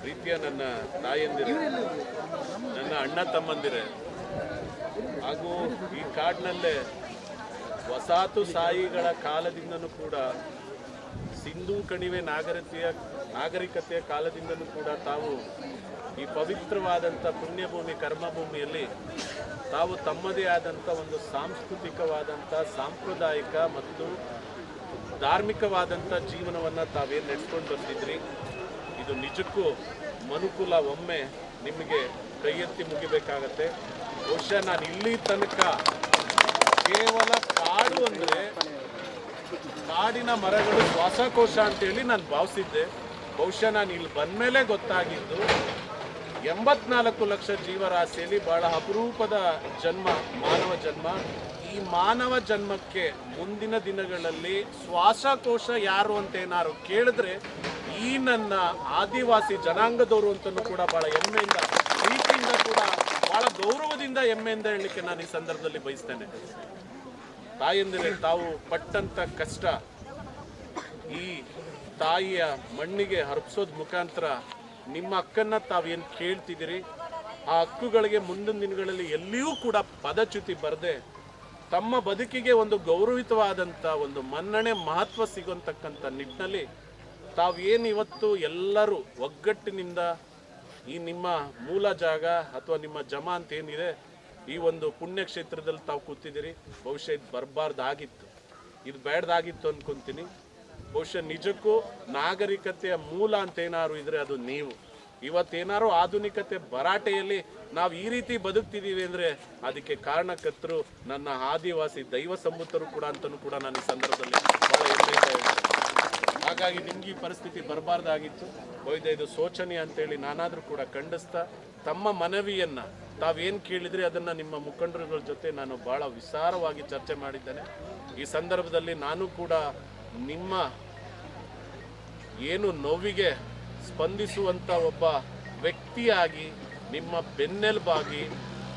ಪ್ರೀತಿಯ ನನ್ನ ತಾಯಂದಿರ, ನನ್ನ ಅಣ್ಣ ತಮ್ಮಂದಿರೇ, ಹಾಗೂ ಈ ಕಾಡಿನಲ್ಲೇ ವಸಾತು ಸಾಯಿಗಳ ಕಾಲದಿಂದನೂ ಕೂಡ, ಸಿಂಧೂ ಕಣಿವೆ ನಾಗರಿಕತೆಯ ನಾಗರಿಕತೆಯ ಕಾಲದಿಂದಲೂ ಕೂಡ ತಾವು ಈ ಪವಿತ್ರವಾದಂಥ ಪುಣ್ಯಭೂಮಿ, ಕರ್ಮಭೂಮಿಯಲ್ಲಿ ತಾವು ತಮ್ಮದೇ ಆದಂಥ ಒಂದು ಸಾಂಸ್ಕೃತಿಕವಾದಂಥ ಸಾಂಪ್ರದಾಯಿಕ ಮತ್ತು ಧಾರ್ಮಿಕವಾದಂಥ ಜೀವನವನ್ನು ತಾವೇನು ನಡೆಸ್ಕೊಂಡು ಬಂದಿದ್ರಿ? ಇದು ನಿಜಕ್ಕೂ ಮನುಕುಲ ಒಮ್ಮೆ ನಿಮಗೆ ಕೈ ಎತ್ತಿ ಮುಗಿಬೇಕಾಗತ್ತೆ. ಬಹುಶಃ ನಾನು ಇಲ್ಲಿ ತನಕ ಕೇವಲ ಕಾಡು ಅಂದರೆ ಕಾಡಿನ ಮರಗಳು ಶ್ವಾಸಕೋಶ ಅಂತೇಳಿ ನಾನು ಭಾವಿಸಿದ್ದೆ. ಬಹುಶಃ ನಾನು ಇಲ್ಲಿ ಬಂದಮೇಲೆ ಗೊತ್ತಾಗಿದ್ದು ಎಂಬತ್ನಾಲ್ಕು ಲಕ್ಷ ಜೀವರಾಶಿಯಲ್ಲಿ ಬಹಳ ಅಪರೂಪದ ಜನ್ಮ, ಮಾನವ ಜನ್ಮ. ಈ ಮಾನವ ಜನ್ಮಕ್ಕೆ ಮುಂದಿನ ದಿನಗಳಲ್ಲಿ ಶ್ವಾಸಕೋಶ ಯಾರು ಅಂತ ಏನಾರು ಕೇಳಿದ್ರೆ ಈ ನನ್ನ ಆದಿವಾಸಿ ಜನಾಂಗದವರು ಅಂತಲೂ ಕೂಡ ಬಹಳ ಹೆಮ್ಮೆಯಿಂದ, ಪ್ರೀತಿಯಿಂದ ಕೂಡ ಬಹಳ ಗೌರವದಿಂದ ಹೆಮ್ಮೆಯಿಂದ ಹೇಳಲಿಕ್ಕೆ ನಾನು ಈ ಸಂದರ್ಭದಲ್ಲಿ ಬಯಸ್ತೇನೆ. ತಾಯಂದಿರೆ, ತಾವು ಪಟ್ಟಂತ ಕಷ್ಟ ಈ ತಾಯಿಯ ಮಣ್ಣಿಗೆ ಹರಪಿಸೋದ್ ಮುಖಾಂತರ ನಿಮ್ಮ ಅಕ್ಕನ್ನ ತಾವೇನು ಕೇಳ್ತಿದ್ದೀರಿ? ಆ ಹಕ್ಕುಗಳಿಗೆ ಮುಂದಿನ ದಿನಗಳಲ್ಲಿ ಎಲ್ಲಿಯೂ ಕೂಡ ಪದಚ್ಯುತಿ ಬರದೆ ತಮ್ಮ ಬದುಕಿಗೆ ಒಂದು ಗೌರವಿತವಾದಂಥ ಒಂದು ಮನ್ನಣೆ ಮಹತ್ವ ಸಿಗುವಂತಕ್ಕಂಥ ನಿಟ್ಟಿನಲ್ಲಿ ತಾವೇನು ಇವತ್ತು ಎಲ್ಲರೂ ಒಗ್ಗಟ್ಟಿನಿಂದ ಈ ನಿಮ್ಮ ಮೂಲ ಜಾಗ ಅಥವಾ ನಿಮ್ಮ ಜಮಾ ಅಂತ ಏನಿದೆ, ಈ ಒಂದು ಪುಣ್ಯಕ್ಷೇತ್ರದಲ್ಲಿ ತಾವು ಕೂತಿದ್ದೀರಿ. ಬಹುಶಃ ಇದು ಬರಬಾರ್ದಾಗಿತ್ತು. ಇದು ಬೇಡ್ದಾಗಿತ್ತು ಅನ್ಕೊಂತೀನಿ. ಬಹುಶಃ ನಿಜಕ್ಕೂ ನಾಗರಿಕತೆಯ ಮೂಲ ಅಂತ ಏನಾದ್ರು ಇದ್ರೆ ಅದು ನೀವು. ಇವತ್ತೇನಾರು ಆಧುನಿಕತೆ ಭರಾಟೆಯಲ್ಲಿ ನಾವು ಈ ರೀತಿ ಬದುಕ್ತಿದ್ದೀವಿ ಅಂದರೆ ಅದಕ್ಕೆ ಕಾರಣಕರ್ತರು ನನ್ನ ಆದಿವಾಸಿ ದೈವ ಸಂಬುತ್ತರು ಕೂಡ ಅಂತಲೂ ಕೂಡ ನಾನು ಈ ಸಂದರ್ಭದಲ್ಲಿ. ಹಾಗಾಗಿ ನಿಮ್ಗೆ ಈ ಪರಿಸ್ಥಿತಿ ಬರಬಾರ್ದಾಗಿತ್ತು ಒಯ್ದ ಇದು ಶೋಚನೀಯ ಅಂತೇಳಿ ನಾನಾದರೂ ಕೂಡ ಖಂಡಿಸ್ತಾ ತಮ್ಮ ಮನವಿಯನ್ನು ತಾವೇನು ಕೇಳಿದ್ರೆ ಅದನ್ನು ನಿಮ್ಮ ಮುಖಂಡರುಗಳ ಜೊತೆ ನಾನು ಭಾಳ ವಿಸ್ತಾರವಾಗಿ ಚರ್ಚೆ ಮಾಡಿದ್ದೇನೆ ಈ ಸಂದರ್ಭದಲ್ಲಿ ನಾನು ಕೂಡ ನಿಮ್ಮ ಏನು ನೋವಿಗೆ ಸ್ಪಂದಿಸುವಂತ ಒಬ್ಬ ವ್ಯಕ್ತಿಯಾಗಿ, ನಿಮ್ಮ ಬೆನ್ನೆಲುಬಾಗಿ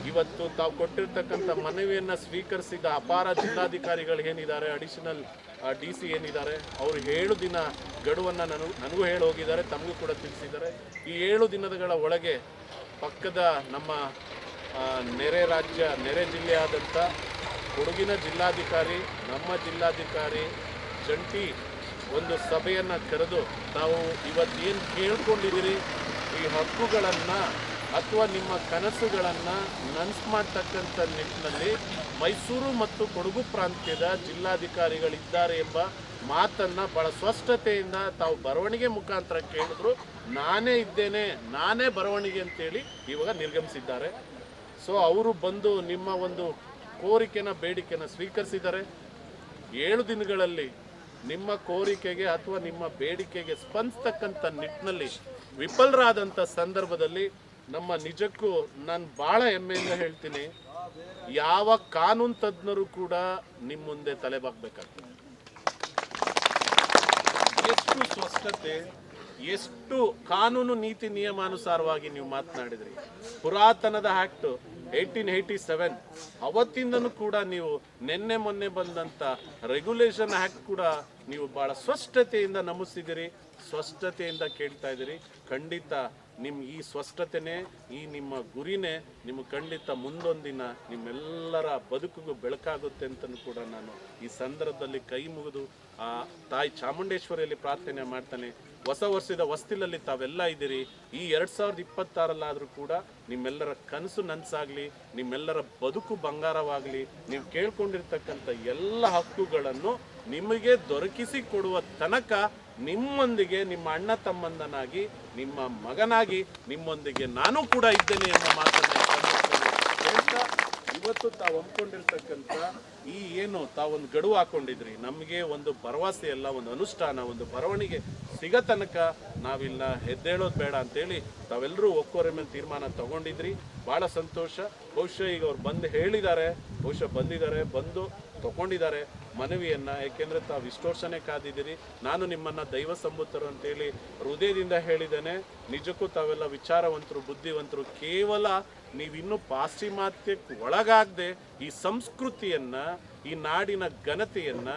ಇವತ್ತು ತಾವು ಕೊಟ್ಟಿರ್ತಕ್ಕಂಥ ಮನವಿಯನ್ನು ಸ್ವೀಕರಿಸಿದ ಅಪಾರ ಜಿಲ್ಲಾಧಿಕಾರಿಗಳು ಏನಿದ್ದಾರೆ ಅಡಿಷನಲ್ ಡಿ ಸಿ ಏನಿದ್ದಾರೆ, ಅವರು ಏಳು ದಿನ ಗಡುವನ್ನು ನನಗೂ ನನಗೂ ಹೇಳಿ ಹೋಗಿದ್ದಾರೆ ತಮಗೂ ಕೂಡ ತಿಳಿಸಿದ್ದಾರೆ. ಈ ಏಳು ದಿನಗಳ ಒಳಗೆ ಪಕ್ಕದ ನಮ್ಮ ನೆರೆ ರಾಜ್ಯ, ನೆರೆ ಜಿಲ್ಲೆಯಾದಂಥ ಕೊಡಗಿನ ಜಿಲ್ಲಾಧಿಕಾರಿ, ನಮ್ಮ ಜಿಲ್ಲಾಧಿಕಾರಿ, ಜಂಟಿ ಒಂದು ಸಭೆಯನ್ನು ಕರೆದು ತಾವು ಇವತ್ತೇನು ಕೇಳ್ಕೊಂಡಿದ್ದೀರಿ? ಈ ಹಕ್ಕುಗಳನ್ನು ಅಥವಾ ನಿಮ್ಮ ಕನಸುಗಳನ್ನು ನನಸು ಮಾಡ್ತಕ್ಕಂಥ ನಿಟ್ಟಿನಲ್ಲಿ ಮೈಸೂರು ಮತ್ತು ಕೊಡಗು ಪ್ರಾಂತ್ಯದ ಜಿಲ್ಲಾಧಿಕಾರಿಗಳಿದ್ದಾರೆ ಎಂಬ ಮಾತನ್ನು ಬಹಳ ಸ್ಪಷ್ಟತೆಯಿಂದ ತಾವು ಬರವಣಿಗೆ ಮುಖಾಂತರ ಕೇಳಿದ್ರು. ನಾನೇ ಇದ್ದೇನೆ, ನಾನೇ ಬರವಣಿಗೆ ಅಂತೇಳಿ ಇವಾಗ ನಿರ್ಗಮಿಸಿದ್ದಾರೆ. ಸೊ ಅವರು ಬಂದು ನಿಮ್ಮ ಒಂದು ಕೋರಿಕೆನ, ಬೇಡಿಕೆನ ಸ್ವೀಕರಿಸಿದ್ದಾರೆ. ಏಳು ದಿನಗಳಲ್ಲಿ ನಿಮ್ಮ ಕೋರಿಕೆಗೆ ಅಥವಾ ನಿಮ್ಮ ಬೇಡಿಕೆಗೆ ಸ್ಪಂದಿಸ್ತಕ್ಕಂಥ ನಿಟ್ಟಿನಲ್ಲಿ ವಿಫಲರಾದಂಥ ಸಂದರ್ಭದಲ್ಲಿ ನಮ್ಮ ನಿಜಕ್ಕೂ ನಾನು ಭಾಳ ಹೆಮ್ಮೆಯಿಂದ ಹೇಳ್ತೀನಿ, ಯಾವ ಕಾನೂನು ತಜ್ಞರು ಕೂಡ ನಿಮ್ಮ ಮುಂದೆ ತಲೆಬಾಗಬೇಕಾಗ್ತದೆ ಎಷ್ಟು ಸ್ಪಷ್ಟತೆ ಎಷ್ಟು ಕಾನೂನು ನೀತಿ ನಿಯಮಾನುಸಾರವಾಗಿ ನೀವು ಮಾತನಾಡಿದ್ರಿ. ಪುರಾತನದ ಆಕ್ಟ್ ಏಯ್ಟೀನ್ ಏಯ್ಟಿ ಸೆವೆನ್ ಅವತ್ತಿಂದನೂ ಕೂಡ ನೀವು ನಿನ್ನೆ ಮೊನ್ನೆ ಬಂದಂತ ರೆಗ್ಯುಲೇಷನ್ ಆಕ್ಟ್ ಕೂಡ ನೀವು ಬಹಳ ಸ್ಪಷ್ಟತೆಯಿಂದ ನಮಿಸಿದಿರಿ ಸ್ಪಷ್ಟತೆಯಿಂದ ಕೇಳ್ತಾ ಇದ್ದೀರಿ ಖಂಡಿತ ನಿಮ್ ಈ ಸ್ಪಷ್ಟತೆನೇ ಈ ನಿಮ್ಮ ಗುರಿನೇ ನಿಮ್ಗೆ ಖಂಡಿತ ಮುಂದೊಂದಿನ ನಿಮ್ಮೆಲ್ಲರ ಬದುಕಿಗೂ ಬೆಳಕಾಗುತ್ತೆ ಅಂತಲೂ ಕೂಡ ನಾನು ಈ ಸಂದರ್ಭದಲ್ಲಿ ಕೈ ಮುಗಿದು ಆ ತಾಯಿ ಚಾಮುಂಡೇಶ್ವರಿಯಲ್ಲಿ ಪ್ರಾರ್ಥನೆ ಮಾಡ್ತಾನೆ. ಹೊಸ ವರ್ಷದ ಹೊಸ್ತಿಲಲ್ಲಿ ತಾವೆಲ್ಲ ಇದ್ದೀರಿ. ಈ ಎರಡು ಸಾವಿರದ ಇಪ್ಪತ್ತಾರಲ್ಲಾದರೂ ಕೂಡ ನಿಮ್ಮೆಲ್ಲರ ಕನಸು ನನಸಾಗಲಿ, ನಿಮ್ಮೆಲ್ಲರ ಬದುಕು ಬಂಗಾರವಾಗಲಿ, ನೀವು ಕೇಳ್ಕೊಂಡಿರ್ತಕ್ಕಂಥ ಎಲ್ಲ ಹಕ್ಕುಗಳನ್ನು ನಿಮಗೆ ದೊರಕಿಸಿ ಕೊಡುವ ತನಕ ನಿಮ್ಮೊಂದಿಗೆ, ನಿಮ್ಮ ಅಣ್ಣ ತಮ್ಮಂದನಾಗಿ, ನಿಮ್ಮ ಮಗನಾಗಿ ನಿಮ್ಮೊಂದಿಗೆ ನಾನು ಕೂಡ ಇದ್ದೇನೆ ಎಂಬ ಮಾತನ್ನು ಹೇಳ್ತಾ ಇವತ್ತು ತಾವು ಒಪ್ಕೊಂಡಿರ್ತಕ್ಕಂಥ ಈ ಏನು ತಾವೊಂದು ಗಡುವು ಹಾಕೊಂಡಿದ್ರಿ, ನಮಗೆ ಒಂದು ಭರವಸೆ ಎಲ್ಲ ಒಂದು ಅನುಷ್ಠಾನ, ಒಂದು ಬರವಣಿಗೆ ಸಿಗ ತನಕ ನಾವಿಲ್ಲ ಹೆದ್ದೇಳೋದು ಬೇಡ ಅಂತೇಳಿ ತಾವೆಲ್ಲರೂ ಒಕ್ಕೋರ ಮೇಲೆ ತೀರ್ಮಾನ ತಗೊಂಡಿದ್ರಿ. ಬಹಳ ಸಂತೋಷ. ಬಹುಶಃ ಈಗ ಅವ್ರು ಬಂದು ಹೇಳಿದ್ದಾರೆ, ಬಹುಶಃ ಬಂದಿದ್ದಾರೆ, ಬಂದು ತಗೊಂಡಿದ್ದಾರೆ. ಮನವಿಯನ್ನ ಯಾಕೆಂದ್ರೆ ತಾವು ವರ್ಷನೇ ಕಾದಿದ್ದೀರಿ. ನಾನು ನಿಮ್ಮನ್ನ ದೈವ ಸಂಬುತ್ತರು ಅಂತೇಳಿ ಹೃದಯದಿಂದ ಹೇಳಿದ್ದೇನೆ. ನಿಜಕ್ಕೂ ತಾವೆಲ್ಲ ವಿಚಾರವಂತರು, ಬುದ್ಧಿವಂತರು. ಕೇವಲ ನೀವಿನ್ನೂ ಪಾಶ್ಚಿಮಾತ್ಯಕ್ಕೆ ಒಳಗಾಗದೆ ಈ ಸಂಸ್ಕೃತಿಯನ್ನ, ಈ ನಾಡಿನ ಘನತೆಯನ್ನ,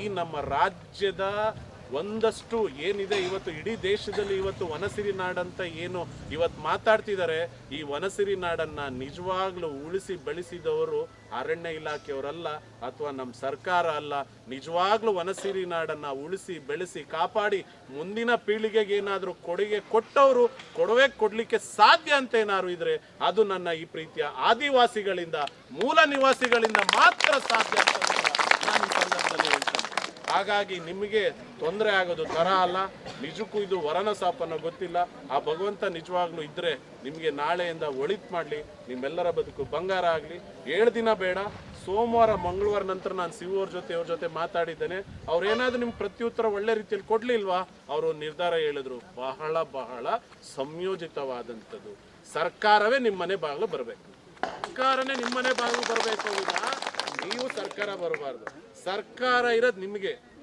ಈ ನಮ್ಮ ರಾಜ್ಯದ ಒಂದಷ್ಟು ಏನಿದೆ ಇವತ್ತು ಇಡೀ ದೇಶದಲ್ಲಿ ಇವತ್ತು ವನಸಿರಿ ನಾಡಂತ ಏನು ಇವತ್ತು ಮಾತಾಡ್ತಿದ್ದಾರೆ ಈ ವನಸಿರಿ ನಾಡನ್ನ ನಿಜವಾಗ್ಲೂ ಉಳಿಸಿ ಬೆಳೆಸಿದವರು ಅರಣ್ಯ ಇಲಾಖೆಯವರಲ್ಲ ಅಥವಾ ನಮ್ಮ ಸರ್ಕಾರ ಅಲ್ಲ. ನಿಜವಾಗ್ಲೂ ವನಸಿರಿ ನಾಡನ್ನ ಉಳಿಸಿ ಬೆಳೆಸಿ ಕಾಪಾಡಿ ಮುಂದಿನ ಪೀಳಿಗೆಗೆ ಏನಾದರೂ ಕೊಡುಗೆ ಕೊಟ್ಟವರು ಕೊಡವೆ ಕೊಡ್ಲಿಕ್ಕೆ ಸಾಧ್ಯ ಅಂತ ಏನಾದ್ರು ಇದ್ರೆ ಅದು ನನ್ನ ಈ ಪ್ರೀತಿಯ ಆದಿವಾಸಿಗಳಿಂದ, ಮೂಲ ನಿವಾಸಿಗಳಿಂದ ಮಾತ್ರ ಸಾಧ್ಯ ಅಂತ ನಾನು ಈ ಸಂದರ್ಭದಲ್ಲಿ ಹೇಳ್ತೇನೆ. ಹಾಗಾಗಿ ನಿಮಗೆ ತೊಂದರೆ ಆಗೋದು ತರ ಅಲ್ಲ. ನಿಜಕ್ಕೂ ಇದು ವರನ ಸಾಪನ ಗೊತ್ತಿಲ್ಲ. ಆ ಭಗವಂತ ನಿಜವಾಗ್ಲೂ ಇದ್ರೆ ನಿಮಗೆ ನಾಳೆಯಿಂದ ಒಳಿತು ಮಾಡಲಿ. ನಿಮ್ಮೆಲ್ಲರ ಬದುಕು ಬಂಗಾರ ಆಗಲಿ. ಏಳು ದಿನ ಬೇಡ. ಸೋಮವಾರ, ಮಂಗಳವಾರ ನಂತರ ನಾನು ಶಿವವ್ರ ಜೊತೆ ಅವ್ರ ಜೊತೆ ಮಾತಾಡಿದ್ದೇನೆ. ಅವ್ರು ಏನಾದರೂ ನಿಮ್ಗೆ ಪ್ರತ್ಯುತ್ತರ ಒಳ್ಳೆ ರೀತಿಯಲ್ಲಿ ಕೊಡಲಿಲ್ವಾ? ಅವರು ನಿರ್ಧಾರ ಹೇಳಿದ್ರು. ಬಹಳ ಬಹಳ ಸಂಯೋಜಿತವಾದಂಥದ್ದು. ಸರ್ಕಾರವೇ ನಿಮ್ಮ ಮನೆ ಬಾಗಿಲು ಬರಬೇಕು. ಸರ್ಕಾರನೇ ನಿಮ್ಮನೆ ಬಾಗಿಲು ಬರಬೇಕು ವಿನ ನೀವು ಸರ್ಕಾರ ಬರಬಾರ್ದು. ಸರ್ಕಾರ ಇರೋದು ನಿಮಗೆ.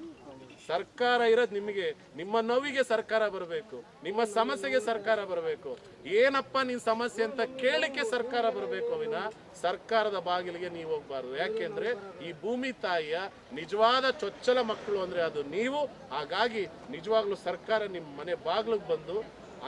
ಸರ್ಕಾರ ಇರೋದು ನಿಮಗೆ. ನಿಮ್ಮ ನೋವಿಗೆ ಸರ್ಕಾರ ಬರಬೇಕು. ನಿಮ್ಮ ಸಮಸ್ಯೆಗೆ ಸರ್ಕಾರ ಬರಬೇಕು. ಏನಪ್ಪ ನಿನ್ ಸಮಸ್ಯೆ ಅಂತ ಕೇಳಿಕೆ ಸರ್ಕಾರ ಬರಬೇಕು ವಿನ ಸರ್ಕಾರದ ಬಾಗಿಲಿಗೆ ನೀವು ಹೋಗ್ಬಾರ್ದು. ಯಾಕೆಂದ್ರೆ ಈ ಭೂಮಿ ತಾಯಿಯ ನಿಜವಾದ ಚೊಚ್ಚಲ ಮಕ್ಕಳು ಅಂದ್ರೆ ಅದು ನೀವು. ಹಾಗಾಗಿ ನಿಜವಾಗ್ಲೂ ಸರ್ಕಾರ ನಿಮ್ಮ ಮನೆ ಬಾಗಿಲಿಗೆ ಬಂದು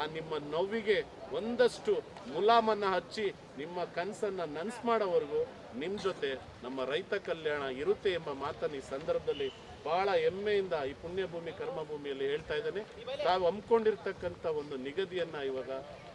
ಆ ನಿಮ್ಮ ನೋವಿಗೆ ಒಂದಷ್ಟು ಮುಲಾಮನ್ನ ಹಚ್ಚಿ ನಿಮ್ಮ ಕನಸನ್ನ ನನ್ಸ್ ಮಾಡೋವರೆಗೂ ನಿಮ್ಮ ಜೊತೆ ನಮ್ಮ ರೈತ ಕಲ್ಯಾಣ ಇರುತ್ತೆ ಎಂಬ ಮಾತನ್ನು ಈ ಸಂದರ್ಭದಲ್ಲಿ ಬಹಳ ಹೆಮ್ಮೆಯಿಂದ ಈ ಪುಣ್ಯಭೂಮಿ, ಕರ್ಮಭೂಮಿಯಲ್ಲಿ ಹೇಳ್ತಾ ಇದ್ದೇನೆ. ತಾವು ಹಮ್ಮಿಕೊಂಡಿರ್ತಕ್ಕಂಥ ಒಂದು ನಿಗದಿಯನ್ನ ಇವಾಗ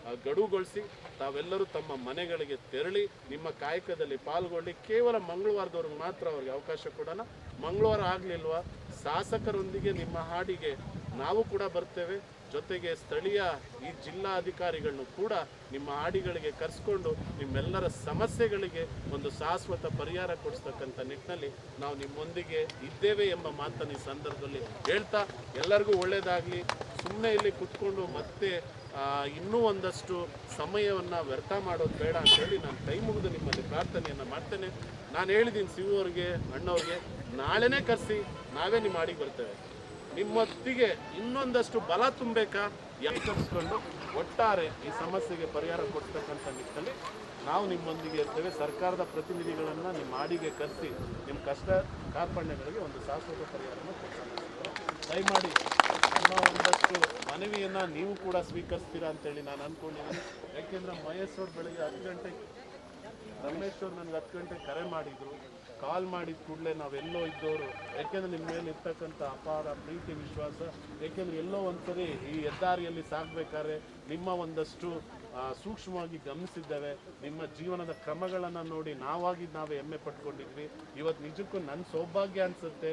ಆ, ಗಡುಗೊಳಿಸಿ ತಾವೆಲ್ಲರೂ ತಮ್ಮ ಮನೆಗಳಿಗೆ ತೆರಳಿ ನಿಮ್ಮ ಕಾಯಕದಲ್ಲಿ ಪಾಲ್ಗೊಳ್ಳಿ. ಕೇವಲ ಮಂಗಳವಾರದವ್ರಿಗೆ ಮಾತ್ರ ಅವ್ರಿಗೆ ಅವಕಾಶ ಕೊಡೋಣ. ಮಂಗಳವಾರ ಆಗಲಿಲ್ವಾ? ಶಾಸಕರೊಂದಿಗೆ ನಿಮ್ಮ ಹಾಡಿಗೆ ನಾವು ಕೂಡ ಬರ್ತೇವೆ. ಜೊತೆಗೆ ಸ್ಥಳೀಯ ಈ ಜಿಲ್ಲಾ ಅಧಿಕಾರಿಗಳನ್ನು ಕೂಡ ನಿಮ್ಮ ಹಾಡಿಗಳಿಗೆ ಕರೆಸ್ಕೊಂಡು ನಿಮ್ಮೆಲ್ಲರ ಸಮಸ್ಯೆಗಳಿಗೆ ಒಂದು ಶಾಶ್ವತ ಪರಿಹಾರ ಕೊಡಿಸ್ತಕ್ಕಂಥ ನಿಟ್ಟಿನಲ್ಲಿ ನಾವು ನಿಮ್ಮೊಂದಿಗೆ ಇದ್ದೇವೆ ಎಂಬ ಮಾತನ್ನು ಈ ಸಂದರ್ಭದಲ್ಲಿ ಹೇಳ್ತಾ ಎಲ್ಲರಿಗೂ ಒಳ್ಳೆಯದಾಗಲಿ ಸುಮ್ಮನೆ ಇಲ್ಲಿ ಕುತ್ಕೊಂಡು ಮತ್ತೆ ಇನ್ನೂ ಒಂದಷ್ಟು ಸಮಯವನ್ನು ವ್ಯರ್ಥ ಮಾಡೋದು ಬೇಡ ಅಂತ ಹೇಳಿ ನಾನು ಕೈ ಮುಗಿದು ನಿಮ್ಮಲ್ಲಿ ಪ್ರಾರ್ಥನೆಯನ್ನು ಮಾಡ್ತೇನೆ. ನಾನು ಹೇಳಿದ್ದೀನಿ ಶಿವವ್ರಿಗೆ ಅಣ್ಣವ್ರಿಗೆ, ನಾಳೆನೇ ಕರೆಸಿ, ನಾವೇ ನಿಮ್ಮ ಮಾಡಿ ಬರ್ತೇವೆ. ನಿಮ್ಮೊತ್ತಿಗೆ ಇನ್ನೊಂದಷ್ಟು ಬಲ ತುಂಬಬೇಕಾ? ಕರೆಸ್ಕೊಂಡು ಒಟ್ಟಾರೆ ಈ ಸಮಸ್ಯೆಗೆ ಪರಿಹಾರ ಕೊಡ್ತಕ್ಕಂಥ ನಿಟ್ಟಿನಲ್ಲಿ ನಾವು ನಿಮ್ಮೊಂದಿಗೆ ಇರ್ತೇವೆ. ಸರ್ಕಾರದ ಪ್ರತಿನಿಧಿಗಳನ್ನು ನಿಮ್ಮ ಮಾಡಿಗೆ ಕರೆಸಿ, ನಿಮ್ಮ ಕಷ್ಟ ಕಾರ್ಪಣ್ಯಗಳಿಗೆ ಒಂದು ಶಾಶ್ವತ ಪರಿಹಾರವನ್ನು ಕೊಡ್ತಾರೆ ದಯಮಾಡಿ ನಮ್ಮ ಒಂದಷ್ಟು ಮನವಿಯನ್ನ ನೀವು ಕೂಡ ಸ್ವೀಕರಿಸ್ತೀರಾ ಅಂತೇಳಿ ನಾನು ಅನ್ಕೊಂಡಿದ್ದೀನಿ. ಯಾಕೆಂದ್ರೆ ಮಹೇಶ್ ಬೆಳಗ್ಗೆ ಹತ್ತು ಗಂಟೆಗೆ ರಮೇಶ್ ಅವ್ರು ನನಗೆ ಹತ್ತು ಗಂಟೆಗೆ ಕರೆ ಮಾಡಿದ್ರು. ಕಾಲ್ ಮಾಡಿದ ಕೂಡಲೇ ನಾವೆಲ್ಲೋ ಇದ್ದವರು ಯಾಕೆಂದ್ರೆ ನಿಮ್ಮ ಮೇಲೆ ಇರ್ತಕ್ಕಂಥ ಅಪಾರ ಪ್ರೀತಿ, ವಿಶ್ವಾಸ, ಯಾಕೆಂದ್ರೆ ಎಲ್ಲೋ ಒಂದ್ಸರಿ ಈ ಹೆದ್ದಾರಿಯಲ್ಲಿ ಸಾಗ್ಬೇಕಾದ್ರೆ ನಿಮ್ಮ ಒಂದಷ್ಟು ಸೂಕ್ಷ್ಮವಾಗಿ ಗಮನಿಸಿದ್ದೇವೆ. ನಿಮ್ಮ ಜೀವನದ ಕ್ರಮಗಳನ್ನು ನೋಡಿ ನಾವಾಗಿ ನಾವೇ ಹೆಮ್ಮೆ ಪಟ್ಕೊಂಡಿದ್ವಿ. ಇವತ್ತು ನಿಜಕ್ಕೂ ನನ್ನ ಸೌಭಾಗ್ಯ ಅನ್ಸುತ್ತೆ.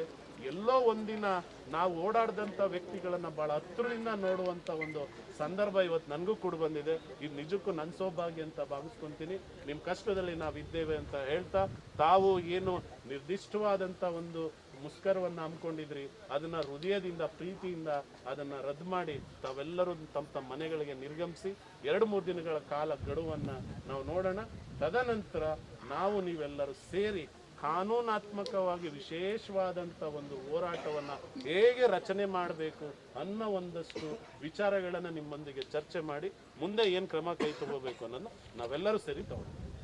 ಎಲ್ಲೋ ಒಂದಿನ ನಾವು ಓಡಾಡ್ದಂಥ ವ್ಯಕ್ತಿಗಳನ್ನು ಬಹಳ ಹತ್ರದಿಂದ ನೋಡುವಂಥ ಒಂದು ಸಂದರ್ಭ ಇವತ್ತು ನನಗೂ ಕೂಡ ಬಂದಿದೆ. ಇದು ನಿಜಕ್ಕೂ ನನ್ನ ಸೌಭಾಗ್ಯ ಅಂತ ಭಾವಿಸ್ಕೊಂತೀನಿ. ನಿಮ್ಮ ಕಷ್ಟದಲ್ಲಿ ನಾವಿದ್ದೇವೆ ಅಂತ ಹೇಳ್ತಾ, ತಾವು ಏನು ನಿರ್ದಿಷ್ಟವಾದಂಥ ಒಂದು ಮುಸ್ಕರವನ್ನು ಹಮ್ಮಿಕೊಂಡಿದ್ರಿ, ಅದನ್ನ ಹೃದಯದಿಂದ, ಪ್ರೀತಿಯಿಂದ ಅದನ್ನ ರದ್ದು ಮಾಡಿ ತಾವೆಲ್ಲರೂ ತಮ್ಮ ತಮ್ಮ ಮನೆಗಳಿಗೆ ನಿರ್ಗಮಿಸಿ ಎರಡು ಮೂರು ದಿನಗಳ ಕಾಲ ಗಡುವನ್ನು ನಾವು ನೋಡೋಣ. ತದನಂತರ ನಾವು ನೀವೆಲ್ಲರೂ ಸೇರಿ ಕಾನೂನಾತ್ಮಕವಾಗಿ ವಿಶೇಷವಾದಂಥ ಒಂದು ಹೋರಾಟವನ್ನು ಹೇಗೆ ರಚನೆ ಮಾಡಬೇಕು ಅನ್ನೋ ಒಂದಷ್ಟು ವಿಚಾರಗಳನ್ನು ನಿಮ್ಮೊಂದಿಗೆ ಚರ್ಚೆ ಮಾಡಿ ಮುಂದೆ ಏನು ಕ್ರಮ ಕೈ ತಗೋಬೇಕು ಅನ್ನೋದನ್ನ ನಾವೆಲ್ಲರೂ ಸೇರಿ ತಗೊಂಡು